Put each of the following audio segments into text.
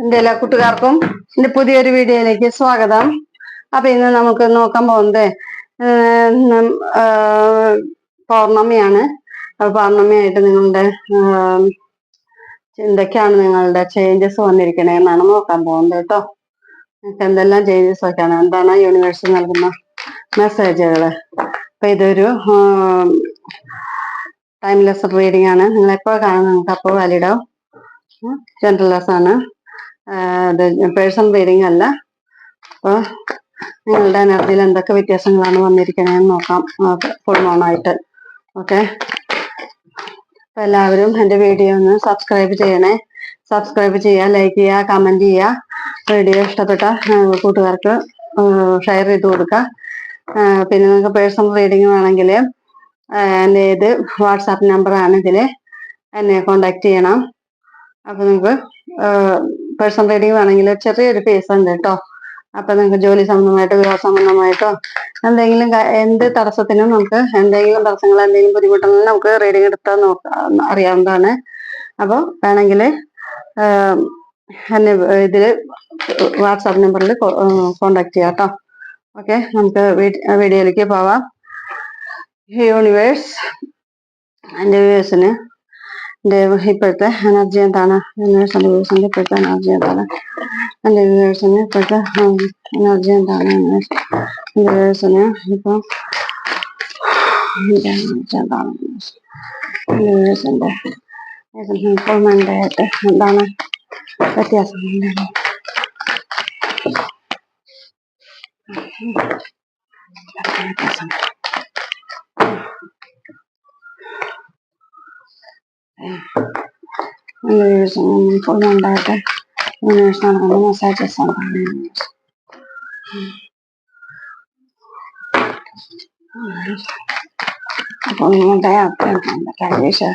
എന്റെ എല്ലാ കൂട്ടുകാർക്കും എന്റെ പുതിയൊരു വീഡിയോയിലേക്ക് സ്വാഗതം. അപ്പൊ ഇന്ന് നമുക്ക് നോക്കാൻ പോകുന്നത് പൗർണമിയാണ്. അപ്പൊ പൗർണമിയായിട്ട് നിങ്ങളുടെ എന്തൊക്കെയാണ് നിങ്ങളുടെ ചേഞ്ചസ് വന്നിരിക്കണേ എന്നാണ് നോക്കാൻ പോകുന്നത് കേട്ടോ. നിങ്ങൾക്ക് എന്തെല്ലാം ചേഞ്ചസ് ഒക്കെയാണ് എന്താണ് യൂണിവേഴ്സ് നൽകുന്ന മെസ്സേജുകൾ അപ്പൊ ഇതൊരു ടൈംലെസ് റീഡിംഗ് ആണ്. നിങ്ങൾ എപ്പോൾ കാണും നിങ്ങൾക്ക് അപ്പോൾ വാലിഡാവും ജനറൽലെസ് ആണ്. പേഴ്സൺ റീഡിംഗ് അല്ല. അപ്പോൾ നിങ്ങളുടെ എനർജിയിൽ എന്തൊക്കെ വ്യത്യാസങ്ങളാണ് വന്നിരിക്കണേന്ന് നോക്കാം. ഫുൾ മോണായിട്ട് ഓക്കെ അപ്പൊ എല്ലാവരും എന്റെ വീഡിയോ ഒന്ന് സബ്സ്ക്രൈബ് ചെയ്യണേ. സബ്സ്ക്രൈബ് ചെയ്യുക ലൈക്ക് ചെയ്യുക കമന്റ് ചെയ്യുക. വീഡിയോ ഇഷ്ടപ്പെട്ട കൂട്ടുകാർക്ക് ഷെയർ ചെയ്ത് കൊടുക്കുക. പിന്നെ നിങ്ങൾക്ക് പേഴ്സണൽ റീഡിംഗ് വേണമെങ്കിൽ എന്റെ ഏത് വാട്സാപ്പ് നമ്പറാണ് ഇതിൽ എന്നെ കോണ്ടാക്ട് ചെയ്യണം. അപ്പൊ നിങ്ങൾക്ക് പേഴ്സണൽ റീഡിംഗ് വേണമെങ്കിൽ ചെറിയൊരു ഫീസ് ഉണ്ട് കേട്ടോ അപ്പൊ നിങ്ങൾക്ക് ജോലി സംബന്ധമായിട്ടോ വിവാഹ സംബന്ധമായിട്ടോ എന്തെങ്കിലും എന്ത് തടസ്സത്തിനും നമുക്ക് എന്തെങ്കിലും തടസ്സങ്ങൾ എന്തെങ്കിലും ബുദ്ധിമുട്ടുണ്ടെങ്കിൽ നമുക്ക് റീഡിങ് എടുത്താൽ നോക്കാം അറിയാവുന്നതാണ്. അപ്പോൾ വേണമെങ്കിൽ എന്നെ ഇതിൽ വാട്സാപ്പ് നമ്പറിൽ കോണ്ടാക്ട് ചെയ്യാം കേട്ടോ ഓക്കെ നമുക്ക് വീഡിയോയിലേക്ക് പോവാം. യൂണിവേഴ്സ് എന്റെ വ്യൂവേഴ്സിന് എന്റെ ഇപ്പോഴത്തെ എനർജി എന്താണ് യൂണിവേഴ്സ് എന്റെ വ്യൂവേഴ്സിന്റെ ഇപ്പോഴത്തെ എനർജി എന്താണ് എന്റെ വ്യൂവേഴ്സിന് ഇപ്പോഴത്തെ എനർജി എന്താണ് യൂണിവേഴ്സ് എന്റെ വ്യൂവേഴ്സിന് ഇപ്പം എന്റെ എനർജി എന്താണ് എന്റെ വ്യൂവേഴ്സിന്റെ ഇമ്പ്രൂവ്മെന്റ് ആയിട്ട് എന്താണ് വ്യത്യാസം എന്താണ്? വ്യത്യാസം യൂണിവേഴ്സിന് ഇമ്പ്രൂവ്മെന്റ് ആയിട്ട് യൂണിവേഴ്സ് നടക്കുന്ന മെസ്സേജസ് എന്താണ് യൂണിവേഴ്സ് അപ്പൊ നിങ്ങളുടെ യൂണിവേഴ്സ്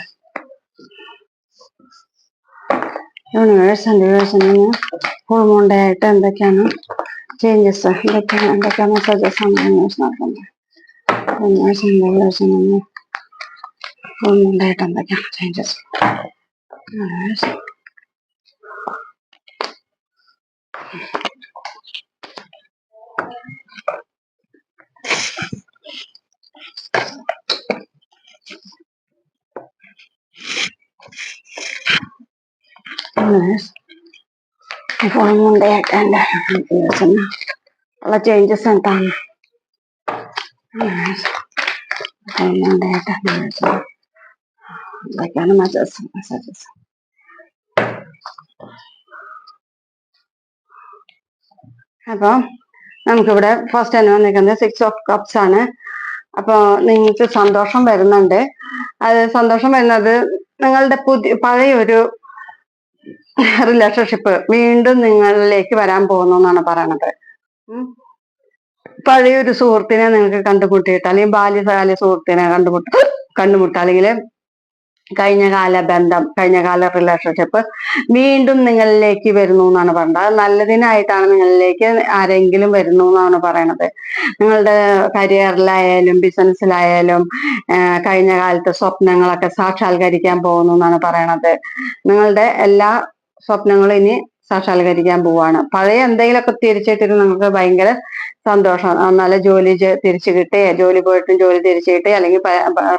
യൂണിവേഴ്സ് യൂണിവേഴ്സിന് ഫുൾ മോണ്ടായിട്ട് എന്തൊക്കെയാണ് ചേഞ്ചസ് എന്തൊക്കെയാണ് എന്തൊക്കെ മെസ്സേജസ് ആണ് യൂണിവേഴ്സ് നടക്കുന്നത് യൂണിവേഴ്സ് യൂണിവേഴ്സിന് ഫുൾ മോണ്ടായിട്ട് എന്തൊക്കെയാണ് ചേഞ്ചസ് യൂണിവേഴ്സ് യൂണിവേഴ്സ് ഫുൾ മോണ്ടായിട്ട് എന്റെ യൂണിവേഴ്സിന് ഉള്ള ചേഞ്ചസ് എന്താണ് യൂണിവേഴ്സ് ഫുൾ മോണ്ടായിട്ട് യൂണിവേഴ്സിന് എന്തൊക്കെയാണ് മെസ്സേജസ് മെസ്സേജസ് അപ്പൊ നമുക്കിവിടെ ഫസ്റ്റ് തന്നെ വന്നിരിക്കുന്നത് സിക്സ് ഓഫ് കപ്സ് ആണ്. അപ്പോൾ നിങ്ങൾക്ക് സന്തോഷം വരുന്നുണ്ട്. അത് സന്തോഷം വരുന്നത് നിങ്ങളുടെ പുതിയ പഴയ ഒരു റിലേഷൻഷിപ്പ് വീണ്ടും നിങ്ങളിലേക്ക് വരാൻ പോകുന്നു എന്നാണ് പറയണത്. പഴയൊരു സുഹൃത്തിനെ നിങ്ങൾക്ക് കണ്ടുമുട്ടിയിട്ട് അല്ലെങ്കിൽ ബാല്യകാല സുഹൃത്തിനെ കണ്ടുമുട്ട കണ്ടുമുട്ട അല്ലെങ്കിൽ കഴിഞ്ഞ കാല ബന്ധം കഴിഞ്ഞകാല റിലേഷൻഷിപ്പ് വീണ്ടും നിങ്ങളിലേക്ക് വരുന്നു എന്നാണ് പറയുന്നത് അത് നല്ലതിനായിട്ടാണ് നിങ്ങളിലേക്ക് ആരെങ്കിലും വരുന്നു എന്നാണ് പറയണത്. നിങ്ങളുടെ കരിയറിലായാലും ബിസിനസ്സിലായാലും കഴിഞ്ഞ കാലത്തെ സ്വപ്നങ്ങളൊക്കെ സാക്ഷാത്കരിക്കാൻ പോകുന്നു എന്നാണ് പറയണത്. നിങ്ങളുടെ എല്ലാ സ്വപ്നങ്ങളും ഇനി സാക്ഷാത്കരിക്കാൻ പോവാണ്. പഴയ എന്തെങ്കിലുമൊക്കെ തിരിച്ചിട്ടിട്ട് നിങ്ങൾക്ക് ഭയങ്കര സന്തോഷം. നല്ല ജോലി തിരിച്ചു കിട്ടേ. ജോലി പോയിട്ടും ജോലി തിരിച്ചു കിട്ടേ. അല്ലെങ്കിൽ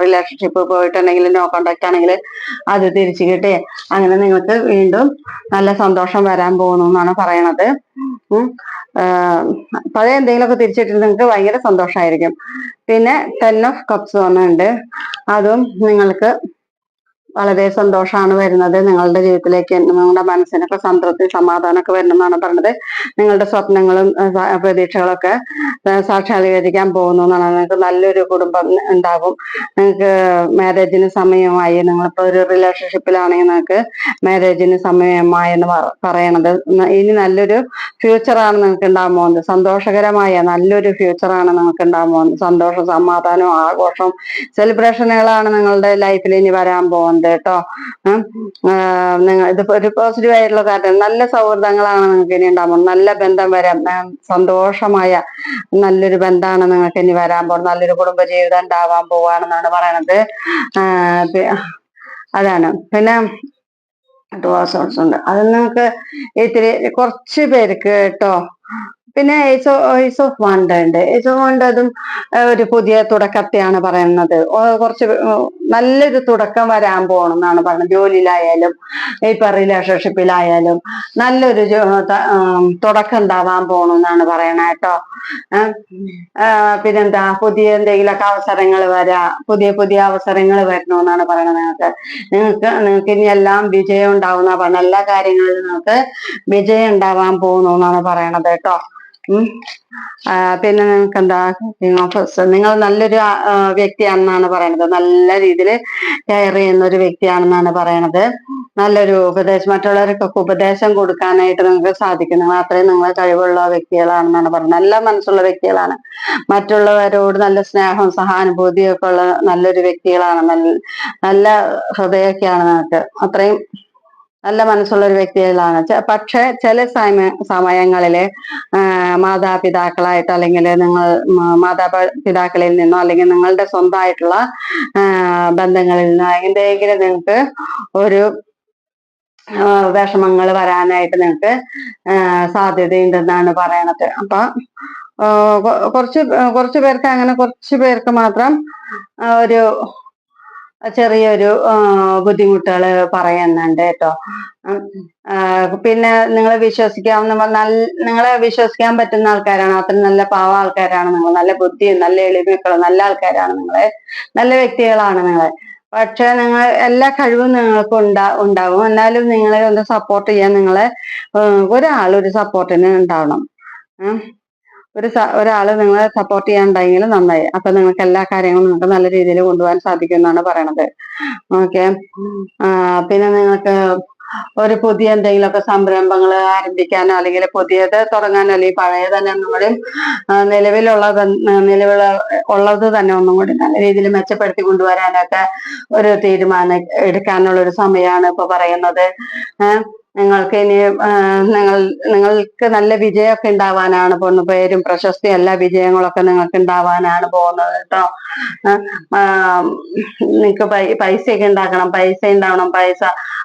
റിലേഷൻഷിപ്പ് പോയിട്ടുണ്ടെങ്കിൽ നോ കോണ്ടാക്ട് ആണെങ്കിൽ അത് തിരിച്ചു കിട്ടേ. അങ്ങനെ നിങ്ങൾക്ക് വീണ്ടും നല്ല സന്തോഷം വരാൻ പോകുന്നു എന്നാണ് പറയണത്. പഴയ എന്തെങ്കിലുമൊക്കെ തിരിച്ചിട്ട് നിങ്ങൾക്ക് ഭയങ്കര സന്തോഷമായിരിക്കും. പിന്നെ ടെൻ ഓഫ് കപ്സ് വന്നിട്ടുണ്ട് അതും നിങ്ങൾക്ക് വളരെ സന്തോഷമാണ് വരുന്നത്. നിങ്ങളുടെ ജീവിതത്തിലേക്ക് നിങ്ങളുടെ മനസ്സിനൊക്കെ സംതൃപ്തി സമാധാനമൊക്കെ വരുന്നെന്നാണ് പറഞ്ഞത്. നിങ്ങളുടെ സ്വപ്നങ്ങളും പ്രതീക്ഷകളൊക്കെ സാക്ഷാത്കരിക്കാൻ പോകുന്നു എന്നാണ്. നിങ്ങൾക്ക് നല്ലൊരു കുടുംബം ഉണ്ടാകും. നിങ്ങൾക്ക് മാരേജിന് സമയമായി. നിങ്ങളിപ്പോ ഒരു റിലേഷൻഷിപ്പിലാണെങ്കിൽ നിങ്ങൾക്ക് മാരേജിന് സമയമായി എന്ന് പറ- പറയണത്. ഇനി നല്ലൊരു ഫ്യൂച്ചറാണ് നിങ്ങൾക്ക് ഉണ്ടാകാൻ പോകുന്നത്. സന്തോഷകരമായ നല്ലൊരു ഫ്യൂച്ചറാണ് നിങ്ങൾക്ക് ഉണ്ടാകാൻ പോകുന്നത്. സന്തോഷം സമാധാനവും ആഘോഷവും സെലിബ്രേഷനുകളാണ് നിങ്ങളുടെ ലൈഫിൽ ഇനി വരാൻ പോകുന്നത്. കേട്ടോ. ഉം. ആഹ് നിങ്ങൾ ഇത് ഒരു പോസിറ്റീവ് ആയിട്ടുള്ള കാര്യം. നല്ല സൗഹൃദങ്ങളാണ് നിങ്ങൾക്ക് ഇനി ഉണ്ടാകുമ്പോൾ നല്ല ബന്ധം വരാം. സന്തോഷമായ നല്ലൊരു ബന്ധമാണ് നിങ്ങൾക്ക് ഇനി വരാൻ പോകുന്നത്. നല്ലൊരു കുടുംബ ജീവിതം ഉണ്ടാവാൻ പോവാണെന്നാണ് പറയണത്. അതാണ്. പിന്നെ ഉണ്ട്. അത് നിങ്ങൾക്ക് ഇത്തിരി കുറച്ച് പേർക്ക് കേട്ടോ പിന്നെ ഏജ് ഏസ് ഓഫ് വണ്ട ഉണ്ട്. ഏസ് ഓഫ് വണ്ടതും ഒരു പുതിയ തുടക്കത്തെയാണ് പറയുന്നത്. കുറച്ച് നല്ലൊരു തുടക്കം വരാൻ പോകണം എന്നാണ് പറയുന്നത്. ജോലിയിലായാലും ഇപ്പൊ റിലേഷൻഷിപ്പിലായാലും നല്ലൊരു തുടക്കം ഉണ്ടാവാൻ പോകണം എന്നാണ് പറയണത് കേട്ടോ പിന്നെന്താ പുതിയ എന്തെങ്കിലുമൊക്കെ അവസരങ്ങൾ വരാ പുതിയ പുതിയ അവസരങ്ങൾ വരണമെന്നാണ് പറയണത് നിങ്ങൾക്ക്. നിങ്ങൾക്ക് നിങ്ങൾക്ക് ഇനി എല്ലാം വിജയം ഉണ്ടാവുന്ന പറഞ്ഞ എല്ലാ കാര്യങ്ങളിലും നിങ്ങൾക്ക് വിജയം ഉണ്ടാവാൻ പോകുന്നു എന്നാണ് പറയണത് കേട്ടോ. പിന്നെ നിങ്ങൾക്ക് എന്താ നിങ്ങൾ നല്ലൊരു വ്യക്തിയാണെന്നാണ് പറയണത്. നല്ല രീതിയിൽ കെയർ ചെയ്യുന്ന ഒരു വ്യക്തിയാണെന്നാണ് പറയണത്. നല്ലൊരു ഉപദേശം മറ്റുള്ളവർക്കൊക്കെ ഉപദേശം കൊടുക്കാനായിട്ട് നിങ്ങൾക്ക് സാധിക്കും. നിങ്ങൾ അത്രയും നിങ്ങൾ കഴിവുള്ള വ്യക്തികളാണെന്നാണ് പറയുന്നത് നല്ല മനസ്സുള്ള വ്യക്തികളാണ്. മറ്റുള്ളവരോട് നല്ല സ്നേഹവും സഹാനുഭൂതിയൊക്കെ ഉള്ള നല്ലൊരു വ്യക്തികളാണ്. നല്ല നല്ല ഹൃദയമൊക്കെയാണ് നിങ്ങൾക്ക്. അത്രയും നല്ല മനസ്സുള്ള ഒരു വ്യക്തികളാണ്. പക്ഷെ ചില സമയ സമയങ്ങളിൽ മാതാപിതാക്കളായിട്ട് അല്ലെങ്കിൽ നിങ്ങൾ മാതാപിതാക്കളിൽ നിന്നോ അല്ലെങ്കിൽ നിങ്ങളുടെ സ്വന്തമായിട്ടുള്ള ബന്ധങ്ങളിൽ നിന്നോ എന്തെങ്കിലും നിങ്ങൾക്ക് ഒരു വിഷമങ്ങൾ വരാനായിട്ട് നിങ്ങൾക്ക് സാധ്യതയുണ്ടെന്നാണ് പറയണത്. അപ്പൊ കുറച്ച് കുറച്ച് പേർക്ക് അങ്ങനെ കുറച്ച് പേർക്ക് മാത്രം ഒരു ചെറിയൊരു ബുദ്ധിമുട്ടുകൾ പറയുന്നുണ്ട് കേട്ടോ. പിന്നെ നിങ്ങളെ വിശ്വസിക്കാവുന്ന നല്ല നിങ്ങളെ വിശ്വസിക്കാൻ പറ്റുന്ന ആൾക്കാരാണ്. അത്ര നല്ല പാവ ആൾക്കാരാണ് നിങ്ങൾ. നല്ല ബുദ്ധിയും നല്ല എളിമയൊക്കെ നല്ല ആൾക്കാരാണ് നിങ്ങളെ. നല്ല വ്യക്തികളാണ് നിങ്ങളെ. പക്ഷെ നിങ്ങൾ എല്ലാ കഴിവും നിങ്ങൾക്ക് ഉണ്ടാ ഉണ്ടാവും. എന്നാലും നിങ്ങളെ ഒന്ന് സപ്പോർട്ട് ചെയ്യാൻ നിങ്ങളെ ഒരാളൊരു സപ്പോർട്ടിന് ഉണ്ടാവണം. ഒരു ഒരാൾ നിങ്ങളെ സപ്പോർട്ട് ചെയ്യാനുണ്ടെങ്കിൽ നന്നായി. അപ്പൊ നിങ്ങൾക്ക് എല്ലാ കാര്യങ്ങളും നിങ്ങൾക്ക് നല്ല രീതിയിൽ കൊണ്ടുപോകാൻ സാധിക്കും എന്നാണ് പറയണത്. ഓക്കെ പിന്നെ നിങ്ങൾക്ക് ഒരു പുതിയ എന്തെങ്കിലുമൊക്കെ സംരംഭങ്ങൾ ആരംഭിക്കാനോ അല്ലെങ്കിൽ പുതിയത് തുടങ്ങാനോ അല്ലെങ്കിൽ പഴയ തന്നെ ഒന്നും കൂടി നിലവിലുള്ളത് നിലവിൽ ഉള്ളത് തന്നെ ഒന്നും കൂടി നല്ല രീതിയിൽ മെച്ചപ്പെടുത്തി കൊണ്ടുവരാനൊക്കെ ഒരു തീരുമാനം എടുക്കാനുള്ള ഒരു സമയമാണ് ഇപ്പൊ പറയുന്നത്. നിങ്ങൾക്ക് ഇനി നിങ്ങൾ നിങ്ങൾക്ക് നല്ല വിജയമൊക്കെ ഉണ്ടാവാനാണ് പോകുന്നത്. പേരും പ്രശസ്തി എല്ലാ വിജയങ്ങളൊക്കെ നിങ്ങൾക്ക് ഉണ്ടാവാനാണ് പോകുന്നത് കേട്ടോ. നിങ്ങൾക്ക് പൈസയൊക്കെ ഉണ്ടാക്കണം. പൈസ ഉണ്ടാവണം. പൈസ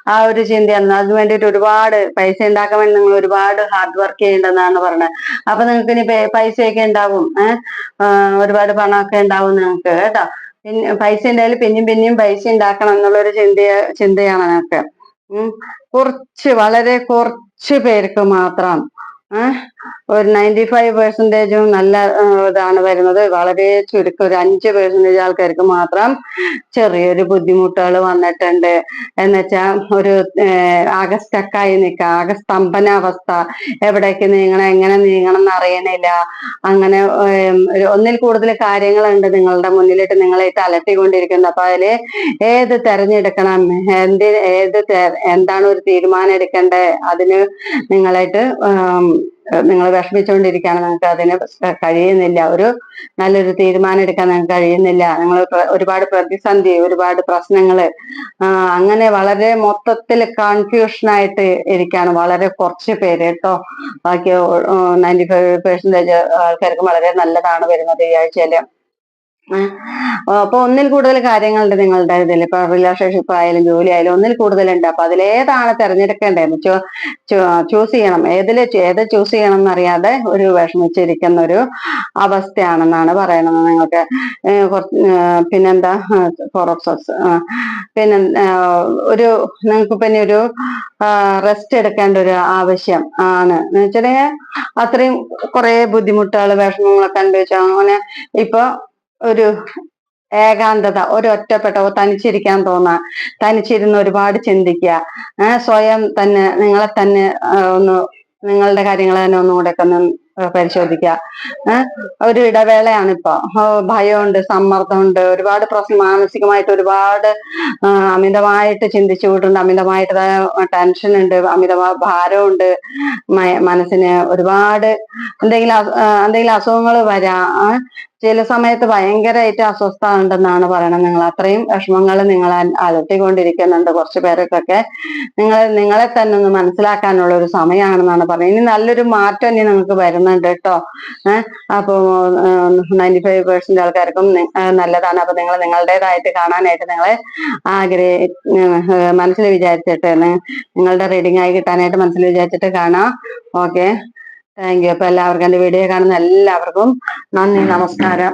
ആ ഒരു ചിന്തയാണ്. അതിന് വേണ്ടിയിട്ട് ഒരുപാട് പൈസ ഉണ്ടാക്കാൻ വേണ്ടി നിങ്ങൾ ഒരുപാട് ഹാർഡ് വർക്ക് ചെയ്യേണ്ടതെന്നാണ് പറഞ്ഞത്. അപ്പൊ നിങ്ങൾക്ക് ഇനി പൈസയൊക്കെ ഉണ്ടാവും. ഏഹ് ഒരുപാട് പണമൊക്കെ ഉണ്ടാവും നിങ്ങൾക്ക് കേട്ടോ. പിന്നെ പൈസ ഉണ്ടായാലും പിന്നെയും പിന്നെയും പൈസ ഉണ്ടാക്കണം എന്നുള്ളൊരു ചിന്ത ചിന്തയാണ് നിങ്ങൾക്ക് കുറച്ച് വളരെ കുറച്ച് പേർക്ക് മാത്രം ഏഹ് ഒരു നയന്റി ഫൈവ് പെർസെന്റേജും നല്ല ഇതാണ് വരുന്നത്. വളരെ ചുരുക്കം ഒരു അഞ്ച് പെർസെന്റേജ് ആൾക്കാർക്ക് മാത്രം ചെറിയൊരു ബുദ്ധിമുട്ടുകൾ വന്നിട്ടുണ്ട്. എന്നുവെച്ചാൽ ഒരു ആകെ നിൽക്കുക ആകെ സ്തംഭനാവസ്ഥ എവിടേക്ക് നീങ്ങണം എങ്ങനെ നീങ്ങണം എന്ന് അറിയണില്ല അങ്ങനെ ഒന്നിൽ കൂടുതൽ കാര്യങ്ങളുണ്ട് നിങ്ങളുടെ മുന്നിലിട്ട് നിങ്ങളെ തലത്തിക്കൊണ്ടിരിക്കുന്നത് അപ്പൊ അതിൽ ഏത് തെരഞ്ഞെടുക്കണം? എന്ത് ഏത് എന്താണ് ഒരു തീരുമാനം എടുക്കേണ്ടത്? അതിന് നിങ്ങളായിട്ട് നിങ്ങൾ വിഷമിച്ചുകൊണ്ടിരിക്കുകയാണ്. നിങ്ങൾക്ക് അതിന് കഴിയുന്നില്ല. ഒരു നല്ലൊരു തീരുമാനം എടുക്കാൻ നിങ്ങൾക്ക് കഴിയുന്നില്ല. നിങ്ങൾ ഒരുപാട് പ്രതിസന്ധി ഒരുപാട് പ്രശ്നങ്ങൾ അങ്ങനെ വളരെ മൊത്തത്തിൽ കൺഫ്യൂഷനായിട്ട് ഇരിക്കുകയാണ് വളരെ കുറച്ച് പേര് കേട്ടോ. ബാക്കി നയന്റി ഫൈവ് പെർസെന്റേജ് ആൾക്കാർക്ക് വളരെ നല്ലതാണ് വരുന്നത് ഈ ആഴ്ചയിൽ ഏഹ് അപ്പൊ ഒന്നിൽ കൂടുതൽ കാര്യങ്ങളുണ്ട് നിങ്ങളുടെ ഇതിൽ ഇപ്പൊ റിലേഷൻഷിപ്പ് ആയാലും ജോലി ആയാലും ഒന്നിൽ കൂടുതലുണ്ട്. അപ്പൊ അതിലേതാണ് തിരഞ്ഞെടുക്കേണ്ടത്? ചൂസ് ചെയ്യണം. ഏതിൽ ഏത് ചൂസ് ചെയ്യണം എന്നറിയാതെ ഒരു വിഷമിച്ചിരിക്കുന്ന ഒരു അവസ്ഥയാണെന്നാണ് പറയുന്നത് നിങ്ങൾക്ക്. പിന്നെന്താ? ഫോറോക്സോസ് പിന്നെ ഒരു നിങ്ങൾക്ക് പിന്നെ ഒരു റെസ്റ്റ് എടുക്കേണ്ട ഒരു ആവശ്യം ആണ്. എന്ന് വെച്ചിട്ടുണ്ടെങ്കിൽ അത്രയും കുറെ ബുദ്ധിമുട്ടുകൾ വിഷമങ്ങളൊക്കെ അനുഭവിച്ചു അങ്ങനെ ഇപ്പൊ ഒരു ഏകാന്തത ഒരൊറ്റപ്പെട്ട തനിച്ചിരിക്കാൻ തോന്നുക തനിച്ചിരുന്ന് ഒരുപാട് ചിന്തിക്കുക സ്വയം തന്നെ നിങ്ങളെ തന്നെ ഒന്ന് നിങ്ങളുടെ കാര്യങ്ങൾ തന്നെ ഒന്നുകൂടെ ഒക്കെ ഒന്ന് പരിശോധിക്കുക ഒരു ഇടവേളയാണ് ഇപ്പൊ ഭയമുണ്ട് സമ്മർദ്ദമുണ്ട് ഒരുപാട് പ്രശ്നം മാനസികമായിട്ട് ഒരുപാട് അമിതമായിട്ട് ചിന്തിച്ചു കൂട്ടുണ്ട് അമിതമായിട്ട് ടെൻഷൻ ഉണ്ട് അമിതമായ ഭാരമുണ്ട് മനസ്സിന് ഒരുപാട് എന്തെങ്കിലും എന്തെങ്കിലും അസുഖങ്ങൾ വരാം ചില സമയത്ത് ഭയങ്കരമായിട്ട് അസ്വസ്ഥ ഉണ്ടെന്നാണ് പറയണത്. നിങ്ങൾ അത്രയും വിഷമങ്ങൾ നിങ്ങൾ അലട്ടിക്കൊണ്ടിരിക്കുന്നുണ്ട്. കുറച്ച് പേർക്കൊക്കെ നിങ്ങൾ നിങ്ങളെ തന്നെ ഒന്ന് മനസ്സിലാക്കാനുള്ള ഒരു സമയമാണെന്നാണ് പറയുന്നത് ഇനി നല്ലൊരു മാറ്റം ഇനി നിങ്ങൾക്ക് വരുന്നുണ്ട് കേട്ടോ. ഏഹ് അപ്പൊ നയന്റി ഫൈവ് പെർസെന്റ് ആൾക്കാർക്കും നല്ലതാണ്. അപ്പൊ നിങ്ങൾ നിങ്ങളുടേതായിട്ട് കാണാനായിട്ട് നിങ്ങളെ ആഗ്രഹ മനസ്സിൽ വിചാരിച്ചിട്ട് നിങ്ങളുടെ റീഡിംഗ് ആയി കിട്ടാനായിട്ട് മനസ്സിൽ വിചാരിച്ചിട്ട് കാണാം. ഓക്കെ? Thank you. അപ്പൊ എല്ലാവർക്കും എന്റെ വീഡിയോ കാണുന്ന എല്ലാവർക്കും നന്ദി നമസ്കാരം.